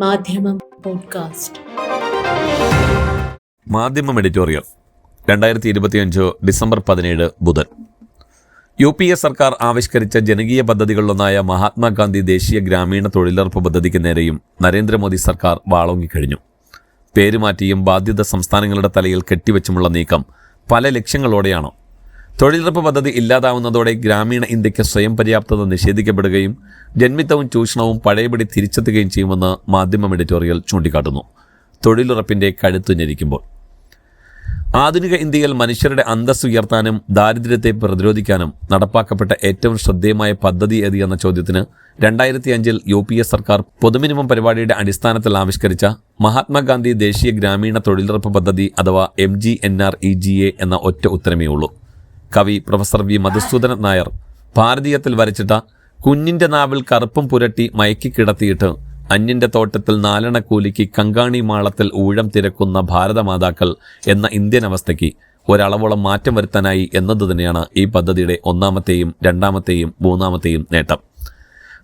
മാധ്യമം പോഡ്കാസ്റ്റ്. മാധ്യമം എഡിറ്റോറിയൽ രണ്ടായിരത്തി ഇരുപത്തിയഞ്ച് ഡിസംബർ പതിനേഴ് ബുധൻ. യു പി എ സർക്കാർ ആവിഷ്കരിച്ച ജനകീയ പദ്ധതികളിലൊന്നായ മഹാത്മാഗാന്ധി ദേശീയ ഗ്രാമീണ തൊഴിലുറപ്പ് പദ്ധതിക്ക് നേരെയും നരേന്ദ്രമോദി സർക്കാർ വാളോങ്ങിക്കഴിഞ്ഞു പേരുമാറ്റിയും ബാധ്യത സംസ്ഥാനങ്ങളുടെ തലയിൽ കെട്ടിവെച്ചുമുള്ള നീക്കം പല ലക്ഷ്യങ്ങളോടെയാണ് തൊഴിലുറപ്പ് പദ്ധതി ഇല്ലാതാവുന്നതോടെ ഗ്രാമീണ ഇന്ത്യയ്ക്ക് സ്വയം പര്യാപ്തത നിഷേധിക്കപ്പെടുകയും ജന്മിത്തവും ചൂഷണവും പഴയപടി തിരിച്ചെത്തുകയും ചെയ്യുമെന്ന് മാധ്യമം എഡിറ്റോറിയൽ ചൂണ്ടിക്കാട്ടുന്നു. തൊഴിലുറപ്പിന്റെ കഴുത്തു ഞെരിക്കുമ്പോൾ. ആധുനിക ഇന്ത്യയിൽ മനുഷ്യരുടെ അന്തസ് ഉയർത്താനും ദാരിദ്ര്യത്തെ പ്രതിരോധിക്കാനും നടപ്പാക്കപ്പെട്ട ഏറ്റവും ശ്രദ്ധേയമായ പദ്ധതി ഏത് എന്ന ചോദ്യത്തിന് രണ്ടായിരത്തി അഞ്ചിൽ യു പി എ സർക്കാർ പൊതുമിനിമം പരിപാടിയുടെ അടിസ്ഥാനത്തിൽ ആവിഷ്കരിച്ച മഹാത്മാഗാന്ധി ദേശീയ ഗ്രാമീണ തൊഴിലുറപ്പ് പദ്ധതി അഥവാ M G N R E G A എന്ന ഒറ്റ ഉത്തരമേ ഉള്ളൂ. കവി പ്രൊഫസർ വി മധുസൂദനൻ നായർ ഭാരതീയത്തിൽ വരച്ചിട്ട കുഞ്ഞിന്റെ നാവിൽ കറുപ്പും പുരട്ടി മയക്കി കിടത്തിയിട്ട് അന്യന്റെ തോട്ടത്തിൽ നാലണ കൂലിക്ക് കങ്കാണി മാളത്തിൽ ഊഴം തിരക്കുന്ന ഭാരതമാതാക്കൾ എന്ന ഇന്ത്യൻ അവസ്ഥയ്ക്ക് ഒരളവോളം മാറ്റം വരുത്താനായി എന്നത് തന്നെയാണ് ഈ പദ്ധതിയുടെ ഒന്നാമത്തെയും രണ്ടാമത്തെയും മൂന്നാമത്തെയും നേട്ടം.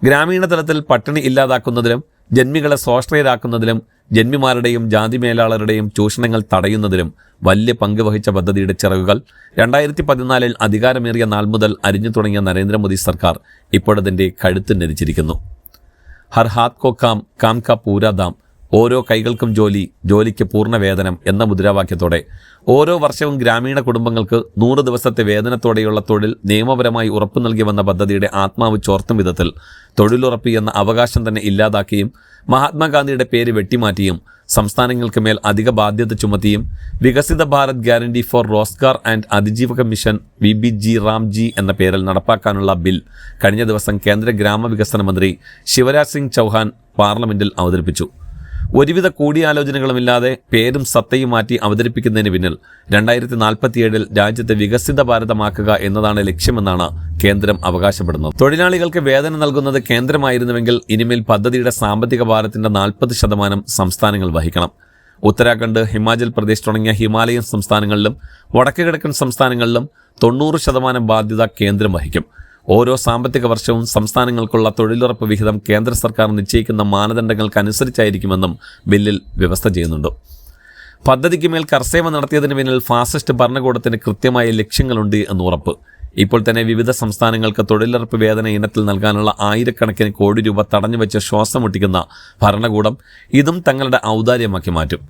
ഗ്രാമീണ തലത്തിൽ പട്ടിണി ഇല്ലാതാക്കുന്നതിലും ജന്മികളെ സ്വാശ്രയരാക്കുന്നതിലും ജന്മിമാരുടെയും ജാതി മേലാളരുടെയും ചൂഷണങ്ങൾ തടയുന്നതിലും വലിയ പങ്ക് വഹിച്ച പദ്ധതിയുടെ ചിറകുകൾ രണ്ടായിരത്തി പതിനാലിൽ അധികാരമേറിയ നാൾ മുതൽ അരിഞ്ഞു തുടങ്ങിയ നരേന്ദ്രമോദി സർക്കാർ ഇപ്പോഴതിന്റെ കഴുത്ത് നെരിച്ചിരിക്കുന്നു. ഹർ ഹാത്ത് കോ കാം കാം കാ പൂരാദാം ഓരോ കൈകൾക്കും ജോലി ജോലിക്ക് പൂർണ വേതനം എന്ന മുദ്രാവാക്യത്തോടെ. ഓരോ വർഷവും ഗ്രാമീണ കുടുംബങ്ങൾക്ക് നൂറ് ദിവസത്തെ വേതനത്തോടെയുള്ള തൊഴിൽ നിയമപരമായി ഉറപ്പു നൽകി വന്ന പദ്ധതിയുടെ ആത്മാവ് ചോർത്തും വിധത്തിൽ തൊഴിലുറപ്പ് എന്ന അവകാശം തന്നെ ഇല്ലാതാക്കിയും മഹാത്മാഗാന്ധിയുടെ പേര് വെട്ടിമാറ്റിയും സംസ്ഥാനങ്ങൾക്ക് മേൽ അധിക ബാധ്യത ചുമത്തിയും Viksit Bharat guarantee for Rozgar and Ajeevika mission V B G Ramji എന്ന പേരിൽ നടപ്പാക്കാനുള്ള ബിൽ കഴിഞ്ഞ ദിവസം കേന്ദ്ര ഗ്രാമവികസന മന്ത്രി ശിവരാജ് സിംഗ് ചൗഹാൻ പാർലമെന്റിൽ അവതരിപ്പിച്ചു. ഒരുവിധ കൂടിയാലോചനകളുമില്ലാതെ പേരും സത്തയും മാറ്റി അവതരിപ്പിക്കുന്നതിന് പിന്നിൽ രണ്ടായിരത്തി നാൽപ്പത്തിയേഴിൽ രാജ്യത്തെ വികസിത ഭാരതമാക്കുക എന്നതാണ് ലക്ഷ്യമെന്നാണ് കേന്ദ്രം അവകാശപ്പെടുന്നത്. തൊഴിലാളികൾക്ക് വേതനം നൽകുന്നത് കേന്ദ്രമായിരുന്നുവെങ്കിൽ ഇനിമേൽ പദ്ധതിയുടെ സാമ്പത്തിക ഭാരത്തിന്റെ നാൽപ്പത് ശതമാനം സംസ്ഥാനങ്ങൾ വഹിക്കണം. ഉത്തരാഖണ്ഡ് ഹിമാചൽ പ്രദേശ് തുടങ്ങിയ ഹിമാലയൻ സംസ്ഥാനങ്ങളിലും വടക്ക് കിഴക്കൻ സംസ്ഥാനങ്ങളിലും തൊണ്ണൂറ് ശതമാനം ബാധ്യത കേന്ദ്രം വഹിക്കും. ഓരോ സാമ്പത്തിക വർഷവും സംസ്ഥാനങ്ങൾക്കുള്ള തൊഴിലുറപ്പ് വിഹിതം കേന്ദ്ര സർക്കാർ നിശ്ചയിക്കുന്ന മാനദണ്ഡങ്ങൾക്കനുസരിച്ചായിരിക്കുമെന്നും ബില്ലിൽ വ്യവസ്ഥ ചെയ്യുന്നുണ്ട്. പദ്ധതിക്ക് മേൽ കർസേവ നടത്തിയതിന് പിന്നിൽ ഫാസിസ്റ്റ് ഭരണകൂടത്തിന് കൃത്യമായ ലക്ഷ്യങ്ങളുണ്ട് എന്ന് ഉറപ്പ്. ഇപ്പോൾ തന്നെ വിവിധ സംസ്ഥാനങ്ങൾക്ക് തൊഴിലുറപ്പ് വേതന ഇനത്തിൽ നൽകാനുള്ള ആയിരക്കണക്കിന് കോടി രൂപ തടഞ്ഞു വെച്ച് ശ്വാസം മുട്ടിക്കുന്ന ഭരണകൂടം ഇതും തങ്ങളുടെ ഔദാര്യമാക്കി മാറ്റും.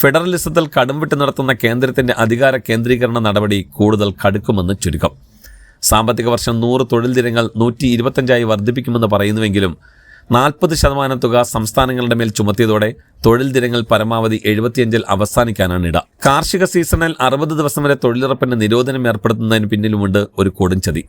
ഫെഡറലിസത്തിൽ കടുംവിട്ട് നടത്തുന്ന കേന്ദ്രത്തിന്റെ അധികാര കേന്ദ്രീകരണ നടപടി കൂടുതൽ കടുക്കുമെന്ന് ചുരുക്കം. സാമ്പത്തിക വർഷം നൂറ് തൊഴിൽ ദിനങ്ങൾ നൂറ്റി ഇരുപത്തഞ്ചായി വർദ്ധിപ്പിക്കുമെന്ന് പറയുന്നുവെങ്കിലും നാൽപ്പത് ശതമാനം തുക സംസ്ഥാനങ്ങളുടെ മേൽ ചുമത്തിയതോടെ തൊഴിൽ ദിനങ്ങൾ പരമാവധി എഴുപത്തിയഞ്ചിൽ അവസാനിക്കാനാണ് ഇട. കാർഷിക സീസണിൽ അറുപത് ദിവസം വരെ തൊഴിലുറപ്പിന് നിരോധനം ഏർപ്പെടുത്തുന്നതിന് പിന്നിലുമുണ്ട് ഒരു കൊടുംചതി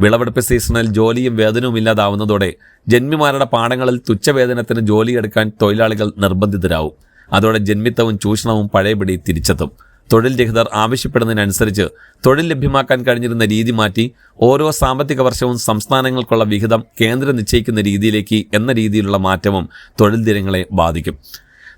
വിളവെടുപ്പ് സീസണിൽ ജോലിയും വേതനവും ഇല്ലാതാവുന്നതോടെ ജന്മിമാരുടെ പാടങ്ങളിൽ തുച്ഛവേതനത്തിന് ജോലിയെടുക്കാൻ തൊഴിലാളികൾ നിർബന്ധിതരാവും. അതോടെ ജന്മിത്തവും ചൂഷണവും പഴയപടി തിരിച്ചെത്തും. തൊഴിൽ രഹിതർ ആവശ്യപ്പെടുന്നതിനനുസരിച്ച് തൊഴിൽ ലഭ്യമാക്കാൻ കഴിഞ്ഞിരുന്ന രീതി മാറ്റി ഓരോ സാമ്പത്തിക വർഷവും സംസ്ഥാനങ്ങൾക്കുള്ള വിഹിതം കേന്ദ്രം നിശ്ചയിക്കുന്ന രീതിയിലേക്ക് എന്ന രീതിയിലുള്ള മാറ്റവും തൊഴിൽ ദിനങ്ങളെ ബാധിക്കും.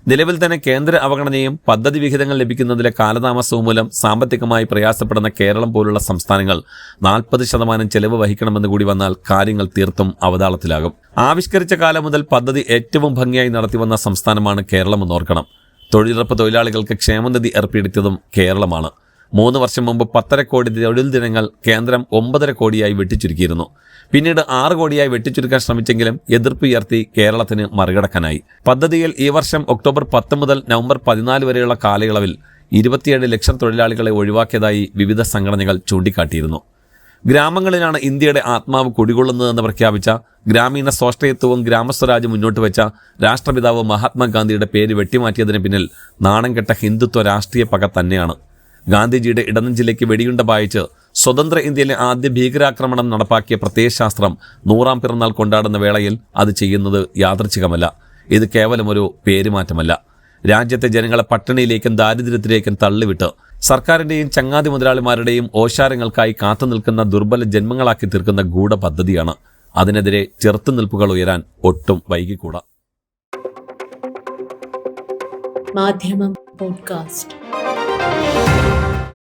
നിലവിൽ തന്നെ കേന്ദ്ര അവഗണനയും പദ്ധതി വിഹിതങ്ങൾ ലഭിക്കുന്നതിലെ കാലതാമസവും മൂലം സാമ്പത്തികമായി പ്രയാസപ്പെടുന്ന കേരളം പോലുള്ള സംസ്ഥാനങ്ങൾ നാൽപ്പത് ശതമാനം ചെലവ് വഹിക്കണമെന്ന് കൂടി വന്നാൽ കാര്യങ്ങൾ തീർത്തും അവതാളത്തിലാകും. ആവിഷ്കരിച്ച കാലം മുതൽ പദ്ധതി ഏറ്റവും ഭംഗിയായി നടത്തിവന്ന സംസ്ഥാനമാണ് കേരളം ഓർക്കണം. തൊഴിലുറപ്പ് തൊഴിലാളികൾക്ക് ക്ഷേമനിധി ഏർപ്പെടുത്തിയതും കേരളമാണ്. മൂന്ന് വർഷം മുമ്പ് പത്തര കോടി തൊഴിൽ ദിനങ്ങൾ കേന്ദ്രം ഒമ്പതര കോടിയായി വെട്ടിച്ചുരുക്കിയിരുന്നു. പിന്നീട് ആറ് കോടിയായി വെട്ടിച്ചുരുക്കാൻ ശ്രമിച്ചെങ്കിലും എതിർപ്പ് ഉയർത്തി കേരളത്തിന് മറികടക്കാനായി. പദ്ധതിയിൽ ഈ വർഷം ഒക്ടോബർ പത്ത് മുതൽ നവംബർ പതിനാല് വരെയുള്ള കാലയളവിൽ ഇരുപത്തിയേഴ് ലക്ഷം തൊഴിലാളികളെ ഒഴിവാക്കിയതായി വിവിധ സംഘടനകൾ ചൂണ്ടിക്കാട്ടിയിരുന്നു. ഗ്രാമങ്ങളിലാണ് ഇന്ത്യയുടെ ആത്മാവ് കുടികൊള്ളുന്നതെന്ന് പ്രഖ്യാപിച്ച ഗ്രാമീണ സ്വാശ്രയത്വവും ഗ്രാമസ്വരാജ് മുന്നോട്ട് വെച്ച രാഷ്ട്രപിതാവ് മഹാത്മാഗാന്ധിയുടെ പേര് വെട്ടിമാറ്റിയതിന് പിന്നിൽ നാണം കെട്ട ഹിന്ദുത്വ രാഷ്ട്രീയ പക തന്നെയാണ്. ഗാന്ധിജിയുടെ ഇടനെഞ്ചിലേക്ക് വെടിയുണ്ട പായിച്ച് സ്വതന്ത്ര ഇന്ത്യയിലെ ആദ്യ ഭീകരാക്രമണം നടപ്പാക്കിയ പ്രത്യയശാസ്ത്രം നൂറാം പിറന്നാൾ കൊണ്ടാടുന്ന വേളയിൽ അത് ചെയ്യുന്നത് യാദർച്ഛികമല്ല ഇത് കേവലം ഒരു പേരുമാറ്റമല്ല. രാജ്യത്തെ ജനങ്ങളെ പട്ടിണിയിലേക്കും ദാരിദ്ര്യത്തിലേക്കും തള്ളിവിട്ട് സർക്കാരിന്റെയും ചങ്ങാതി മുതലാളിമാരുടെയും ഓശാരങ്ങൾക്കായി കാത്തുനിൽക്കുന്ന ദുർബല ജന്മങ്ങളാക്കി തീർക്കുന്ന ഗൂഢ പദ്ധതിയാണ് അതിനെതിരെ ചെറുത്തുനിൽപ്പുകൾ ഉയരാൻ ഒട്ടും വൈകിക്കൂടാ. മാധ്യമം പോഡ്കാസ്റ്റ്.